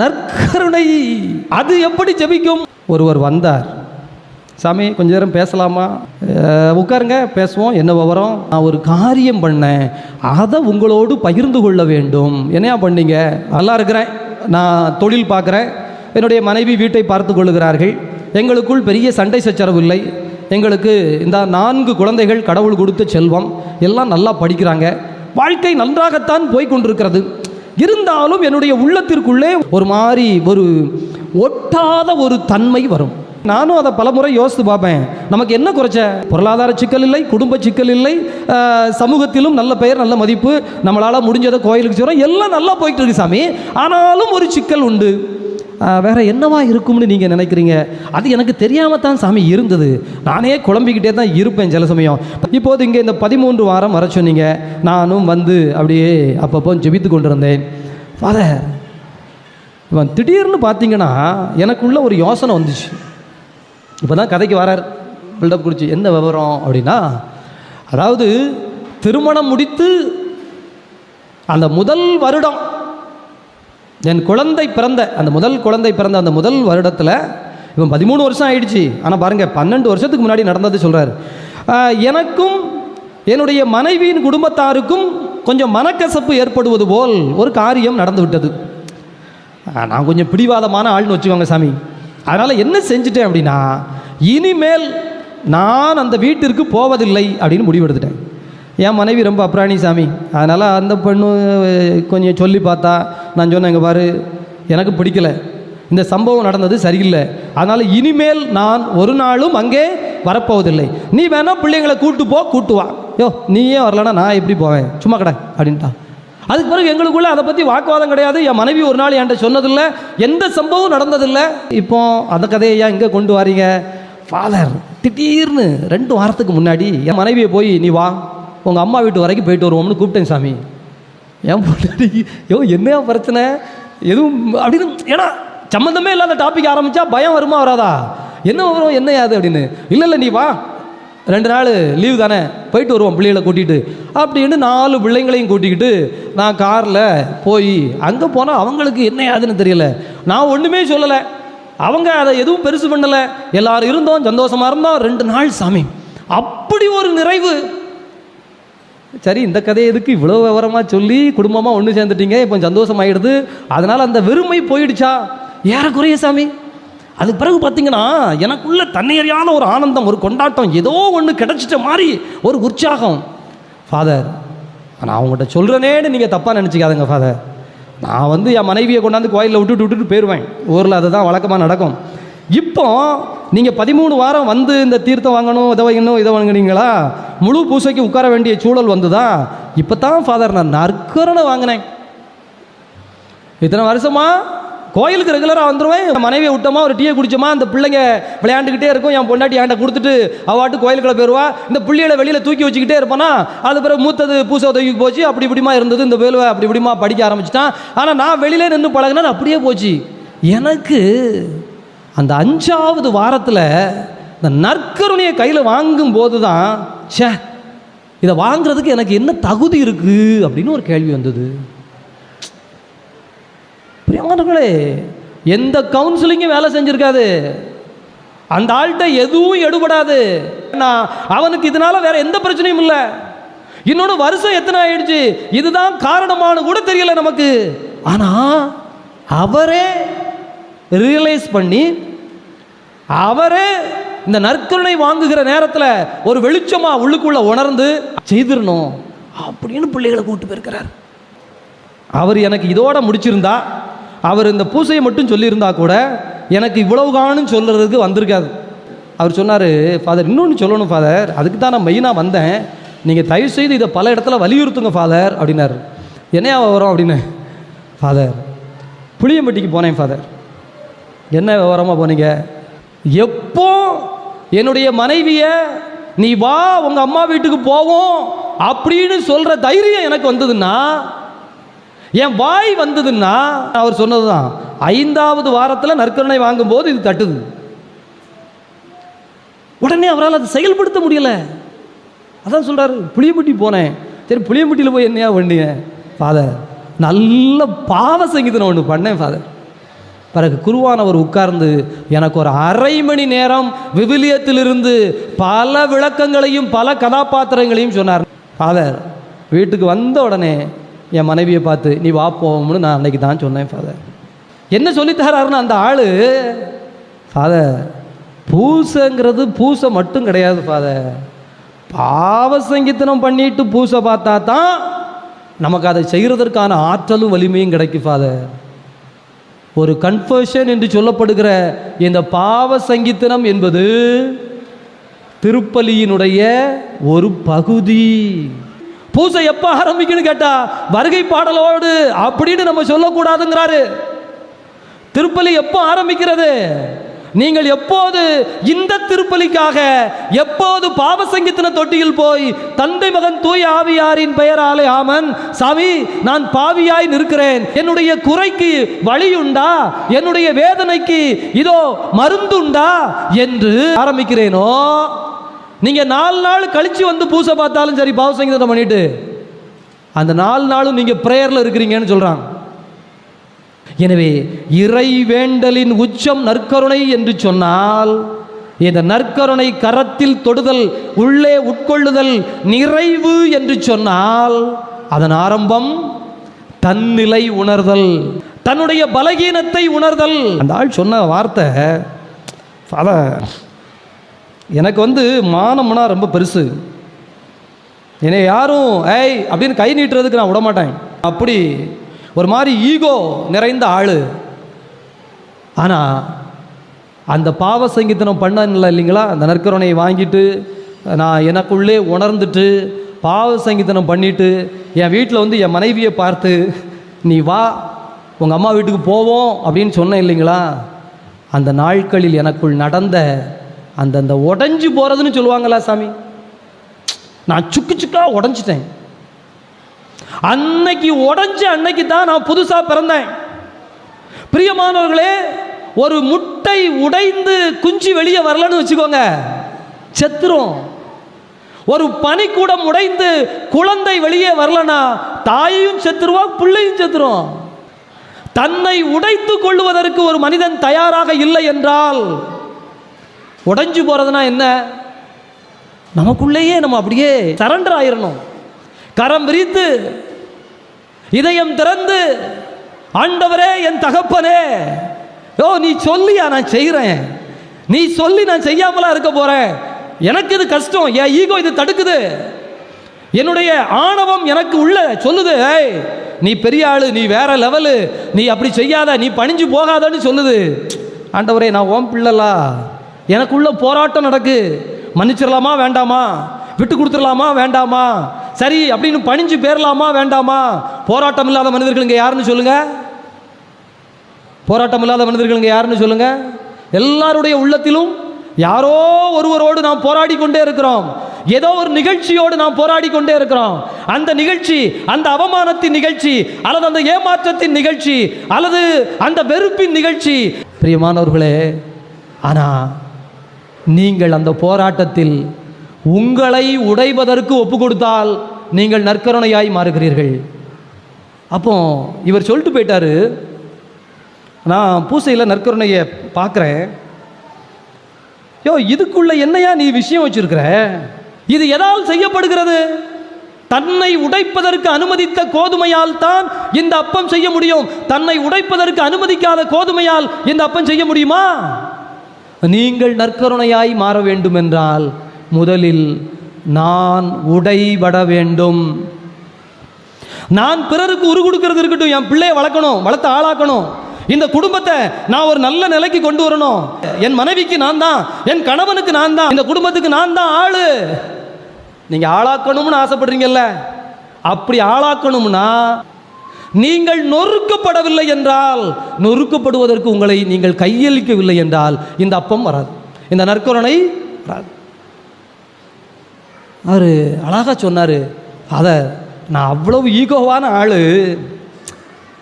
நற்கருணை. அது எப்படி ஜெபிக்கும்? ஒருவர் வந்தார். சாமி கொஞ்ச நேரம் பேசலாமா? உட்காருங்க பேசுவோம். என்ன விவரம்? நான் ஒரு காரியம் பண்ணேன். அதை உங்களோடு பகிர்ந்து கொள்ள வேண்டும். என்னையா பண்ணீங்க? நல்லா இருக்கிறேன். நான் தொழில் பார்க்குறேன். என்னுடைய மனைவி வீட்டை பார்த்து கொள்ளுகிறார்கள் எங்களுக்குள் பெரிய சண்டை சச்சரவு இல்லை. எங்களுக்கு இந்த நான்கு குழந்தைகள் கடவுள் கொடுத்த செல்வம். எல்லாம் நல்லா படிக்கிறாங்க. வாழ்க்கை நன்றாகத்தான் போய்கொண்டிருக்கிறது இருந்தாலும் என்னுடைய உள்ளத்திற்குள்ளே ஒரு மாதிரி ஒரு ஒட்டாத ஒரு தன்மை வரும். நானும் அதை பலமுறை யோசித்து பார்ப்பேன். நமக்கு என்ன குறைச்ச? பொருளாதார சிக்கல் இல்லை குடும்ப சிக்கல் இல்லை சமூகத்திலும் நல்ல பெயர் நல்ல மதிப்பு நம்மளால் முடிஞ்சதை கோயிலுக்கு செய்கிறோம் எல்லாம் நல்லா போயிட்டு இருக்கு சாமி. ஆனாலும் ஒரு சிக்கல் உண்டு. வேற என்னவா இருக்கும்னு நீங்கள் நினைக்கிறீங்க? அது எனக்கு தெரியாமல் தான் சாமி இருந்தது. நானே குழம்பிக்கிட்டே தான் இருப்பேன் சில சமயம். இப்போது இங்கே இந்த பதிமூன்று வாரம் வர சொன்னீங்க. நானும் வந்து அப்படியே அப்பப்போ ஜெபித்து கொண்டிருந்தேன். ஃபாதர் இவன் திடீர்னு பார்த்தீங்கன்னா எனக்குள்ள ஒரு யோசனை வந்துச்சு. இப்போ தான் கதைக்கு வரார். பில்டப் குடிச்சு என்ன விவரம்? அப்படின்னா அதாவது திருமணம் முடித்து அந்த முதல் வருடம் என் குழந்தை பிறந்த அந்த முதல் குழந்தை பிறந்த அந்த முதல் வருடத்தில் இவன் பதிமூணு வருஷம் ஆயிடுச்சு. ஆனால் பாருங்கள் பன்னெண்டு வருஷத்துக்கு முன்னாடி நடந்தது சொல்கிறார் எனக்கும் என்னுடைய மனைவியின் குடும்பத்தாருக்கும் கொஞ்சம் மனக்கசப்பு ஏற்படுவது போல் ஒரு காரியம் நடந்து விட்டது. நான் கொஞ்சம் பிடிவாதமான ஆள்னு வச்சுக்கோங்க சாமி. அதனால் என்ன செஞ்சுட்டேன் அப்படின்னா இனிமேல் நான் அந்த வீட்டிற்கு போவதில்லை அப்படின்னு முடிவெடுத்துட்டேன். என் மனைவி ரொம்ப அப்ராணி சாமி. அதனால் அந்த பெண்ணு கொஞ்சம் சொல்லி பார்த்தா நான் சொன்னேன் இங்கே பாரு எனக்கு பிடிக்கல. இந்த சம்பவம் நடந்தது சரியில்லை. அதனால் இனிமேல் நான் ஒரு நாளும் அங்கே வரப்போவதில்லை. நீ வேணா பிள்ளைங்களை கூட்டு போ கூட்டு வா. யோ நீயே வரலன்னா நான் எப்படி போவேன்? சும்மா கடை அப்படின்ட்டா. அதுக்கு பிறகு எங்களுக்குள்ளே அதை பற்றி வாக்குவாதம் கிடையாது. என் மனைவி ஒரு நாள் என்கிட்ட சொன்னதில்லை. எந்த சம்பவம் நடந்ததில்லை. இப்போ அந்த கதையை ஏன் இங்கே கொண்டு வரீங்க? ஃபாதர் திடீர்னு ரெண்டு வாரத்துக்கு முன்னாடி என் மனைவியை போய் நீ வா உங்கள் அம்மா வீட்டு வரைக்கும் போயிட்டு வருவோம்னு கூப்பிட்டேன் சாமி. ஏன் பொண்டாட்டி யோ என்ன பிரச்சனை? எதுவும் அப்படின்னு ஏன்னா சம்மந்தமே இல்லாத டாபிக் ஆரம்பித்தா பயம் வருமா வராதா? என்ன வரும் என்ன யாது அப்படின்னு. இல்லை இல்லை நீ வா. ரெண்டு நாள் லீவு தானே. போயிட்டு வருவோம் பிள்ளைகளை கூட்டிகிட்டு அப்படின்னு நாலு பிள்ளைங்களையும் கூட்டிக்கிட்டு நான் காரில் போய் அங்கே போனால் அவங்களுக்கு என்ன யாதுன்னு தெரியல. நான் ஒன்றுமே சொல்லலை. அவங்க அதை எதுவும் பெருசு பண்ணலை. எல்லாரும் இருந்தோம் சந்தோஷமாக இருந்தோம். ரெண்டு நாள் சாமி. அப்படி ஒரு நிறைவு. சரி இந்த கதையை எதுக்கு இவ்வளோ விவரமாக சொல்லி குடும்பமாக ஒன்று சேர்ந்துட்டீங்க? இப்போ சந்தோஷமாயிடுது. அதனால் அந்த வெறுமை போயிடுச்சா? ஏறக்குறைய சாமி? அதுக்கு பிறகு பார்த்தீங்கன்னா எனக்குள்ளே தன்னையறியான ஒரு ஆனந்தம் ஒரு கொண்டாட்டம் ஏதோ ஒன்று கிடைச்சிட்ட மாதிரி ஒரு உற்சாகம். ஃபாதர் நான் அவங்ககிட்ட சொல்கிறேனேன்னு நீங்கள் தப்பாக நினச்சிக்காதுங்க ஃபாதர் நான் வந்து என் மனைவியை கொண்டாந்து கோயிலில் விட்டுட்டு விட்டுட்டு போயிடுவேன் ஊரில் அதுதான் வழக்கமாக நடக்கும். இப்போ நீங்கள் பதிமூணு வாரம் வந்து இந்த தீர்த்தம் வாங்கணும் இதை வாங்கணும் இதை வாங்கினீங்களா? முழு பூசைக்கு உட்கார வேண்டிய சூழல் வந்துதான் இப்போ தான் ஃபாதர் நான் நற்கரனை வாங்கினேன். இத்தனை வருஷமா கோயிலுக்கு ரெகுலராக வந்துடுவேன் என் மனைவியை விட்டோமா ஒரு டீயை குடிச்சோமா அந்த பிள்ளைங்க விளையாண்டுக்கிட்டே இருக்கும். என் பொண்டாட்டி என்கிட்ட கொடுத்துட்டு அவாட்டு கோயிலுக்குள்ள போயிடுவா இந்த பிள்ளைகளை வெளியில் தூக்கி வச்சுக்கிட்டே இருப்பானா? அது பிறகு மூத்தது பூசை தூக்கி போச்சு. அப்படி இப்படிமா இருந்தது. இந்த வேலுவை அப்படி இப்படிமா படிக்க ஆரம்பிச்சிட்டான். ஆனால் நான் வெளியிலே நின்று பழகினா அப்படியே போச்சு. எனக்கு அந்த அஞ்சாவது வாரத்தில் இந்த நற்கருணையை கையில் வாங்கும்போது தான் ச்சே இதை வாங்குறதுக்கு எனக்கு என்ன தகுதி இருக்குது அப்படின்னு ஒரு கேள்வி வந்தது. பிரியமானவர்களே எந்த கவுன்சிலிங்கும் வேலை செஞ்சிருக்காது. அந்த ஆள்கிட்ட எதுவும் எடுபடாது. நான் அவனுக்கு இதனால வேற எந்த பிரச்சனையும் இல்லை. இன்னொன்று வருஷம் எத்தனை ஆயிடுச்சு? இதுதான் காரணமானு கூட தெரியல நமக்கு. ஆனா அவரே ரியலைஸ் பண்ணி அவரே இந்த நற்கருணை வாங்குகிற நேரத்தில் ஒரு வெளிச்சமா உள்ளுக்குள்ள உணர்ந்து செய்திடணும் அப்படின்னு பிள்ளைகளை கூட்டு போயிருக்கிறார். அவர் எனக்கு இதோட முடிச்சிருந்தா அவர் இந்த பூசையை மட்டும் சொல்லியிருந்தா கூட எனக்கு இவ்வளவு காணும் சொல்கிறதுக்கு வந்திருக்காது அவர் சொன்னார் ஃபாதர் இன்னொன்று சொல்லணும் ஃபாதர் அதுக்கு தான் நான் மெயினாக வந்தேன். நீங்கள் தயவு செய்து இதை பல இடத்துல வலியுறுத்துங்க ஃபாதர் அப்படின்னார். என்னையா வரும் அப்படின்னு. ஃபாதர் புளியம்பட்டிக்கு போனேன் ஃபாதர் என்ன விவரமாக போனீங்க? எப்போ என்னுடைய மனைவியை நீ வா உங்க அம்மா வீட்டுக்கு போவோம் அப்படின்னு சொல்ற தைரியம் எனக்கு வந்ததுன்னா என் வாய் வந்ததுன்னா அவர் சொன்னதுதான். ஐந்தாவது வாரத்தில் நற்கருணை வாங்கும்போது இது தட்டுது. உடனே அவரால் அதை செயல்படுத்த முடியல. அதான் சொல்கிறார் புளியம்பட்டி போனேன். சரி புளியம்பட்டியில் போய் என்னையா பண்ணீங்க ஃபாதர் நல்ல பாவ சங்கீதம் ஒன்று பண்ணேன் ஃபாதர் பிறகு குருவானவர் உட்கார்ந்து எனக்கு ஒரு அரை மணி நேரம் விவிலியத்திலிருந்து பல விளக்கங்களையும் பல கதாபாத்திரங்களையும் சொன்னார். ஃபாதர் வீட்டுக்கு வந்த உடனே என் மனைவியை பார்த்து நீ வா போவோம்னு நான் அன்னைக்கு தான் சொன்னேன் ஃபாதர். என்ன சொல்லித்தராருன்னு அந்த ஆள்? ஃபாதர் பூசைங்கிறது பூசை மட்டும் கிடையாது ஃபாதர். பாவசங்கித்தனம் பண்ணிட்டு பூசை பார்த்தா தான் நமக்கு அதை செய்கிறதற்கான ஆற்றலும் வலிமையும் கிடைக்கும் ஃபாதர். ஒரு கன்ஃபர்ஷன் என்று சொல்லப்படுகிற இந்த பாவ சங்கீத்தனம் என்பது திருப்பலியினுடைய ஒரு பகுதி. பூசை எப்போ ஆரம்பிக்கணும் கேட்டா வருகை பாடலோடு அப்படின்னு நம்ம சொல்லக்கூடாதுங்கிறாரு. திருப்பலி எப்போ ஆரம்பிக்கிறது? நீங்கள் எப்போது இந்த திருப்பலிக்காக எப்போது பாவசங்கீத்தன தொட்டியில் போய் தந்தை மகன் தூய் ஆவியாரின் பெயராலே ஆமன். சாமி நான் பாவியாய் நிற்கிறேன். என்னுடைய குறைக்கு வழியுண்டா? என்னுடைய வேதனைக்கு இதோ மருந்துண்டா? என்று ஆரம்பிக்கிறேனோ? நீங்க நாலு நாள் கழிச்சு வந்து பூசை பார்த்தாலும் சரி பாவசங்கீதம் பண்ணிட்டு அந்த நாலு நாளும் நீங்க பிரேயர்ல இருக்கிறீங்கன்னு சொல்றாங்க. எனவே இறை வேண்டலின் உச்சம் நற்கருணை என்று சொன்னால் இந்த நற்கருணை கரத்தில் தொடுதல் உள்ளே உட்கொள்ளுதல் நிறைவு என்று சொன்னால் அதன் ஆரம்பம் தன்னிலை உணர்தல் தன்னுடைய பலகீனத்தை உணர்தல். அந்த ஆள் சொன்ன வார்த்தை அத எனக்கு வந்து மானம்னா ரொம்ப பெருசு. என்னை யாரும் ஏய் அப்படின்னு கை நீட்டுறதுக்கு நான் விட மாட்டேன் அப்படி ஒரு மாதிரி ஈகோ நிறைந்த ஆள். ஆனால் அந்த பாவ சங்கீதனம் பண்ணல இல்லைங்களா? அந்த நற்கரணையை வாங்கிட்டு நான் எனக்குள்ளே உணர்ந்துட்டு பாவ சங்கீதனம் பண்ணிவிட்டு என் வீட்டில் வந்து என் மனைவியை பார்த்து நீ வா உங்கள் அம்மா வீட்டுக்கு போவோம் அப்படின்னு சொன்னேன் இல்லைங்களா? அந்த நாட்களில் எனக்குள் நடந்த அந்த அந்த உடஞ்சி போகிறதுன்னு சொல்லுவாங்களா சாமி? நான் சுக்கு சுக்கா உடஞ்சிட்டேன். அன்னைக்கு உடஞ்ச அன்னைக்கு தான் நான் புதுசாக பிறந்தேன். பிரியமானவர்களே ஒரு முட்டை உடைந்து குஞ்சு வெளியே வரலன்னு வச்சுக்கோங்க. செத்துரும். ஒரு பனிக்கூடம் உடைந்து குழந்தை வெளியே வரலனா தாயையும் செத்துருவா பிள்ளையும் செத்துரும். தன்னை உடைத்து கொள்வதற்கு ஒரு மனிதன் தயாராக இல்லை என்றால் உடைஞ்சு போறதுனா என்ன? நமக்குள்ளேயே நம்ம அப்படியே சரண்டர் ஆயிரணும். கரம் விரித்து இதயம் திறந்து ஆண்டவரே என் தகப்பனே ஓ நீ சொல்லியா நான் செய்கிறேன் நீ சொல்லி நான் செய்யாமலாம் இருக்க போகிறேன் எனக்கு இது கஷ்டம் என் ஈகோ இது தடுக்குது. என்னுடைய ஆணவம் எனக்கு உள்ள சொல்லுது ஏய் நீ பெரிய ஆளு நீ வேற லெவலு நீ அப்படி செய்யாத நீ பணிஞ்சு போகாதன்னு சொல்லுது. ஆண்டவரே நான் ஓம் பிள்ளலா எனக்குள்ள போராட்டம் நடக்கு. மன்னிச்சிடலாமா வேண்டாமா? விட்டு கொடுத்துடலாமா வேண்டாமா? சரி அப்படின்னு பணிஞ்சு பேரலாமா வேண்டாமா? போராட்டம் இல்லாத மனிதர்கள் இங்கே யாருன்னு சொல்லுங்க. போராட்டம் இல்லாத மனிதர்கள் இங்கே யாருன்னு சொல்லுங்க. எல்லாருடைய உள்ளத்திலும் யாரோ ஒருவரோடு நாம் போராடி கொண்டே இருக்கிறோம். ஏதோ ஒரு நிகழ்ச்சியோடு நாம் போராடி கொண்டே இருக்கிறோம். அந்த நிகழ்ச்சி அந்த அவமானத்தின் நிகழ்ச்சி அல்லது அந்த ஏமாற்றத்தின் நிகழ்ச்சி அல்லது அந்த வெறுப்பின் நிகழ்ச்சி. பிரியமானவர்களே ஆனால் நீங்கள் அந்த போராட்டத்தில் உங்களை உடைவதற்கு ஒப்பு கொடுத்தால் நீங்கள் நற்கருணையாய் மாறுகிறீர்கள். அப்போ இவர் சொல்லிட்டு போயிட்டாரு நான் பூசையில் நற்கருணையை பார்க்குறேன். யோ இதுக்குள்ள என்னையா நீ விஷயம் வச்சிருக்கிற? இது எதால் செய்யப்படுகிறது? தன்னை உடைப்பதற்கு அனுமதித்த கோதுமையால் தான் இந்த அப்பம் செய்ய முடியும். தன்னை உடைப்பதற்கு அனுமதிக்காத கோதுமையால் இந்த அப்பம் செய்ய முடியுமா? நீங்கள் நற்கருணையாய் மாற வேண்டும் என்றால் முதலில் நான் உடைபட வேண்டும். நான் பிறருக்கு உரு கொடுக்கறது இருக்கட்டும் என் பிள்ளையை வளர்க்கணும் வளர்த்து ஆளாக்கணும். இந்த குடும்பத்தை நான் ஒரு நல்ல நிலைக்கு கொண்டு வரணும். என் மனைவிக்கு நான் தான் என் கணவனுக்கு நான் தான் இந்த குடும்பத்துக்கு நான் தான் ஆளு. நீங்க ஆளாக்கணும்னு ஆசைப்படுறீங்கல்ல? அப்படி ஆளாக்கணும்னா நீங்கள் நொறுக்கப்படவில்லை என்றால் நொறுக்கப்படுவதற்கு உங்களை நீங்கள் கையளிக்கவில்லை என்றால் இந்த அப்பம் வராது. இந்த நற்கருணை வராது. அவர் அழகாக சொன்னார் ஃபாதர் நான் அவ்வளவு ஈகோவான ஆள்.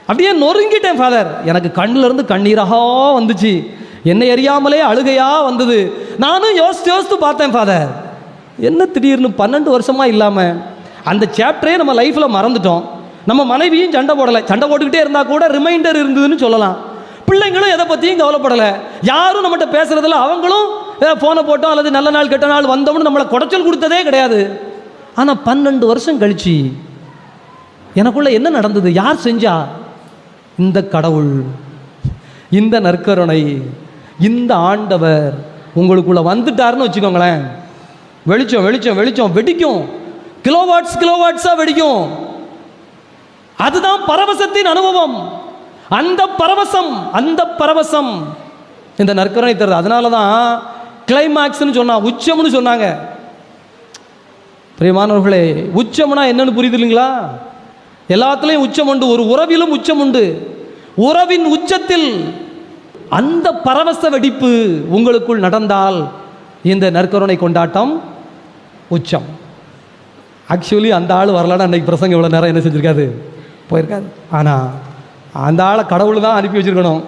அப்படியே நொறுங்கிட்டேன் ஃபாதர். எனக்கு கண்ணிலிருந்து கண்ணீராக வந்துச்சு. என்னை அறியாமலே அழுகையாக வந்தது. நானும் யோசித்து யோசித்து பார்த்தேன் ஃபாதர். என்ன திடீர்னு பன்னெண்டு வருஷமாக இல்லாமல் அந்த சாப்டரே நம்ம லைஃப்பில் மறந்துட்டோம். நம்ம மனைவியும் சண்டை போடலை. சண்டை போட்டுக்கிட்டே இருந்தால் கூட ரிமைண்டர் இருந்ததுன்னு சொல்லலாம். பிள்ளைங்களும் எதை பற்றியும் கவலைப்படலை. யாரும் நம்மகிட்ட பேசுகிறதில்ல அவங்களும் ஃபோனை போட்டோம் அல்லது நல்ல நாள் கெட்ட நாள் வந்தோம்னு நம்மளை குடைச்சல் கொடுத்ததே கிடையாது. ஆனால் பன்னெண்டு வருஷம் கழிச்சு எனக்குள்ள என்ன நடந்தது? யார் செஞ்சா? இந்த கடவுள் இந்த நற்கருணை இந்த ஆண்டவர் உங்களுக்குள்ள வந்துட்டாருன்னு வச்சுக்கோங்களேன். வெளிச்சம் வெளிச்சம் வெளிச்சம் வெடிக்கும். கிலோவாட்ஸ் கிலோவாட்ஸாக வெடிக்கும். அதுதான் பரவசத்தின் அனுபவம். அந்த பரவசம் அந்த பரவசம். இந்த நற்கருணை தருது. அதனால தான் கிளைமாக்ஸ்னு சொன்னா உச்சம்னு சொன்னாங்க. பிரியமானவர்களே உச்சம்னா என்னன்னு புரியுது இல்லைங்களா எல்லாத்துலேயும் உச்சம் உண்டு ஒரு உறவிலும் உச்சம் உண்டு. உறவின் உச்சத்தில் அந்த பரவச வெடிப்பு உங்களுக்குள் நடந்தால் இந்த நற்கருணை கொண்டாட்டம் உச்சம். ஆக்சுவலி அந்த ஆள் வரலன்னா அன்னைக்கு பிரசங்க இவ்வளோ நேரம் என்ன செஞ்சுருக்காது போயிருக்காது ஆனால் அந்த ஆளை கடவுள் தான் அனுப்பி வச்சிருக்கணும்.